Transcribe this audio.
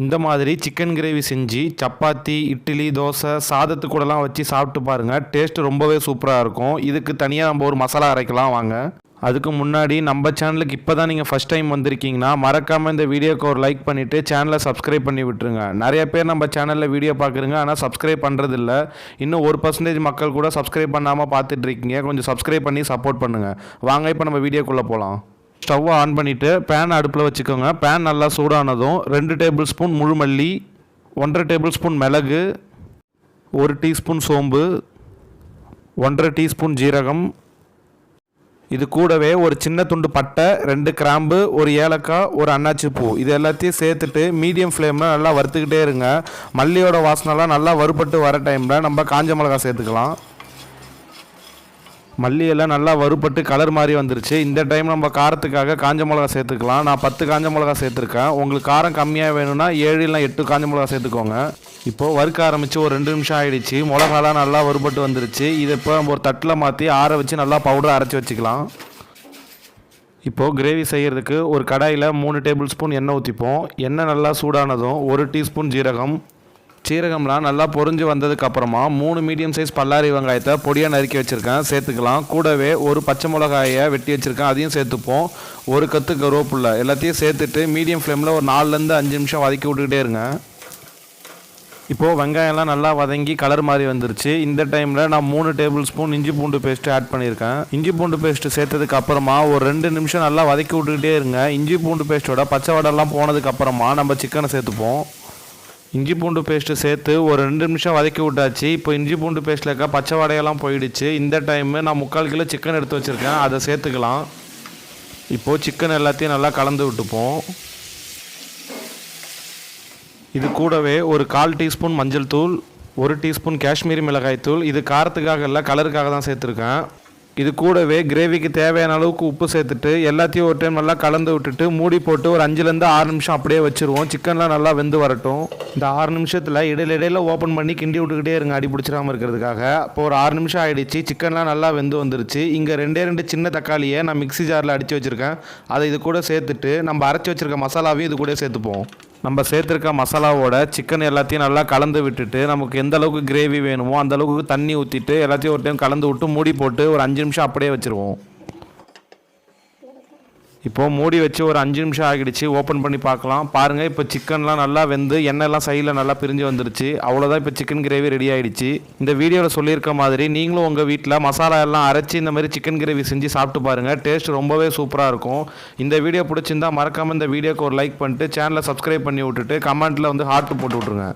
இந்த மாதிரி chicken gravy செஞ்சு சப்பாத்தி இட்லி தோசை சாதத்து கூடலாம் வச்சு சாப்பிட்டு பாருங்கள் டேஸ்ட் ரொம்பவே சூப்பராக இருக்கும். இதுக்கு தனியாக நம்ம ஒரு மசாலா அரைக்கலாம் வாங்க. அதுக்கு முன்னாடி நம்ம சேனலுக்கு இப்போ தான் நீங்கள் ஃபஸ்ட் டைம் வந்திருக்கீங்கன்னா மறக்காமல் இந்த வீடியோக்கு ஒரு லைக் பண்ணிவிட்டு சேனலை சப்ஸ்கிரைப் பண்ணி விட்டுருங்க. நிறைய பேர் நம்ம சேனலில் வீடியோ பார்க்குறீங்க ஆனால் சப்ஸ்கிரைப் பண்ணுறதில்ல இன்னும் ஒரு பர்சன்டேஜ் மக்கள் கூட சப்ஸ்கிரைப் பண்ணாமல் பார்த்துட்ருக்கீங்க கொஞ்சம் சப்ஸ்கிரைப் பண்ணி சப்போர்ட் பண்ணுங்கள் வாங்க இப்போ நம்ம வீடியோக்குள்ளே போகலாம் ஸ்டவ்வை ஆன் பண்ணிவிட்டு பேன் அடுப்பில் வச்சுக்கோங்க. பேன் நல்லா சூடானதும் ரெண்டு டேபிள் ஸ்பூன் முழு மல்லி ஒன்றரை டேபிள் ஸ்பூன் மிளகு ஒரு டீஸ்பூன் சோம்பு ஒன்றரை டீஸ்பூன் ஜீரகம். இது கூடவே ஒரு சின்ன துண்டு பட்டை ரெண்டு கிராம்பு ஒரு ஏலக்காய் ஒரு அன்னாச்சி பூ. இது எல்லாத்தையும் சேர்த்துட்டு மீடியம் ஃப்ளேமில் நல்லா வறுத்துக்கிட்டே இருங்க. மல்லியோட வாசனைலாம் நல்லா வறுபட்டு வர டைமில் நம்ம காஞ்ச மிளகாய் சேர்த்துக்கலாம். மல்லி எல்லாம் நல்லா வறுபட்டு கலர் மாதிரி வந்துருச்சு. இந்த டைம் நம்ம காரத்துக்காக காஞ்ச மிளகா சேர்த்துக்கலாம். நான் பத்து காஞ்ச மிளகா சேர்த்துருக்கேன். உங்களுக்கு காரம் கம்மியாக வேணும்னா ஏழு இல்லை எட்டு காஞ்ச மிளகா சேர்த்துக்கோங்க. இப்போது வறுக்க ஆரம்பித்து ஒரு ரெண்டு நிமிஷம் ஆகிடுச்சு மிளகாலாம் நல்லா வறுபட்டு வந்துருச்சு. இதை இப்போ நம்ம ஒரு தட்டில் மாற்றி ஆற வச்சு நல்லா பவுடர் அரைச்சி வச்சுக்கலாம். இப்போது கிரேவி செய்கிறதுக்கு ஒரு கடாயில் மூணு டேபிள் ஸ்பூன் எண்ணெய் ஊற்றிப்போம் எண்ணெய் நல்லா சூடானதும் ஒரு டீஸ்பூன் ஜீரகம் சீரகம்லாம் நல்லா பொரிஞ்சு வந்ததுக்கு அப்புறமா மூணு மீடியம் சைஸ் பல்லாரி வெங்காயத்தை பொடியாக நறுக்கி வச்சுருக்கேன். சேர்த்துக்கலாம். கூடவே ஒரு பச்சை மிளகாயை வெட்டி வச்சுருக்கேன். அதையும் சேர்த்துப்போம். ஒரு கத்து கருவேப்பில்லை எல்லாத்தையும் சேர்த்துட்டு மீடியம் ஃப்ளேமில் ஒரு நாலுலேருந்து அஞ்சு நிமிஷம் வதக்கி விட்டுக்கிட்டே இருங்க. இப்போது வெங்காயம்லாம் நல்லா வதங்கி கலர் மாதிரி வந்துருச்சு. இந்த டைமில் நான் மூணு டேபிள் ஸ்பூன் இஞ்சி பூண்டு பேஸ்ட்டு ஆட் பண்ணியிருக்கேன். இஞ்சி பூண்டு பேஸ்ட்டு சேர்த்ததுக்கு அப்புறமா ஒரு ரெண்டு நிமிஷம் நல்லா வதக்கி விட்டுக்கிட்டே இருங்க. இஞ்சி பூண்டு பேஸ்ட்டோட பச்சை வடெல்லாம் போனதுக்கப்புறமா நம்ம சிக்கனை சேர்த்துப்போம். இஞ்சி பூண்டு பேஸ்ட்டு சேர்த்து ஒரு ரெண்டு நிமிஷம் வதக்கி விட்டாச்சு. இப்போ இஞ்சி பூண்டு பேஸ்ட்டில் இருக்க பச்சை வடையெல்லாம் போயிடுச்சு. இந்த டைமு நான் முக்கால் கிலோ சிக்கன் எடுத்து வச்சுருக்கேன். அதை சேர்த்துக்கலாம். இப்போது சிக்கன் எல்லாத்தையும் நல்லா கலந்து விட்டுப்போம். இது கூடவே ஒரு கால் டீஸ்பூன் மஞ்சள் தூள் ஒரு டீஸ்பூன் காஷ்மீரி மிளகாய் தூள். இது காரத்துக்காக இல்லை கலருக்காக தான் சேர்த்துருக்கேன். இது கூடவே கிரேவிக்கு தேவையான அளவுக்கு உப்பு சேர்த்துட்டு எல்லாத்தையும் ஒரு டைம் நல்லா கலந்து விட்டுட்டு மூடி போட்டு ஒரு அஞ்சுலேருந்து ஆறு நிமிஷம் அப்படியே வச்சுருவோம். சிக்கன்லாம் நல்லா வெந்து வரட்டும். இந்த ஆறு நிமிஷத்தில் இடையில இடையில ஓப்பன் பண்ணி கிண்டி விட்டுக்கிட்டே இருங்க அடி பிடிச்சிடாமல் இருக்கிறதுக்காக. இப்போ ஒரு ஆறு நிமிஷம் ஆகிடுச்சு சிக்கன்லாம் நல்லா வெந்து வந்துருச்சு. இங்கே ரெண்டே ரெண்டு சின்ன தக்காளியை நான் மிக்ஸி ஜாரில் அடித்து வச்சுருக்கேன். அதை இது கூட சேர்த்துட்டு நம்ம அரைச்சி வச்சுருக்க மசாலாவையும் இது கூட சேர்த்துப்போம். நம்ம சேர்த்துருக்க மசாலாவோட சிக்கன் எல்லாத்தையும் நல்லா கலந்து விட்டுட்டு நமக்கு எந்த அளவுக்கு கிரேவி வேணுமோ அந்த அளவுக்கு தண்ணி ஊற்றிட்டு எல்லாத்தையும் ஒரு டைம் கலந்து விட்டு மூடி போட்டு ஒரு அஞ்சு நிமிஷம் அப்படியே வச்சுருவோம். இப்போ மூடி வச்சு ஒரு அஞ்சு நிமிஷம் ஆகிடுச்சு. ஓப்பன் பண்ணி பார்க்கலாம். பாருங்கள் இப்போ சிக்கன்லாம் நல்லா வெந்து எண்ணெய்லாம் சைடில் நல்லா பிரிஞ்சு வந்துருச்சு. அவ்வளோதான் இப்போ சிக்கன் கிரேவி ரெடி ஆகிடுச்சு இந்த வீடியோவில் சொல்லியிருக்க மாதிரி நீங்களும் உங்கள் வீட்டில் மசாலா எல்லாம் அரைச்சி இந்த மாதிரி சிக்கன் கிரேவி செஞ்சு சாப்பிட்டு பாருங்கள் டேஸ்ட் ரொம்பவே சூப்பராக இருக்கும். இந்த வீடியோ பிடிச்சிருந்தா மறக்காமல் இந்த வீடியோக்கு ஒரு லைக் பண்ணிட்டு சேனலை சப்ஸ்கிரைப் பண்ணி விட்டுட்டு கமெண்ட்டில் வந்து ஹார்ட் போட்டு விட்ருங்க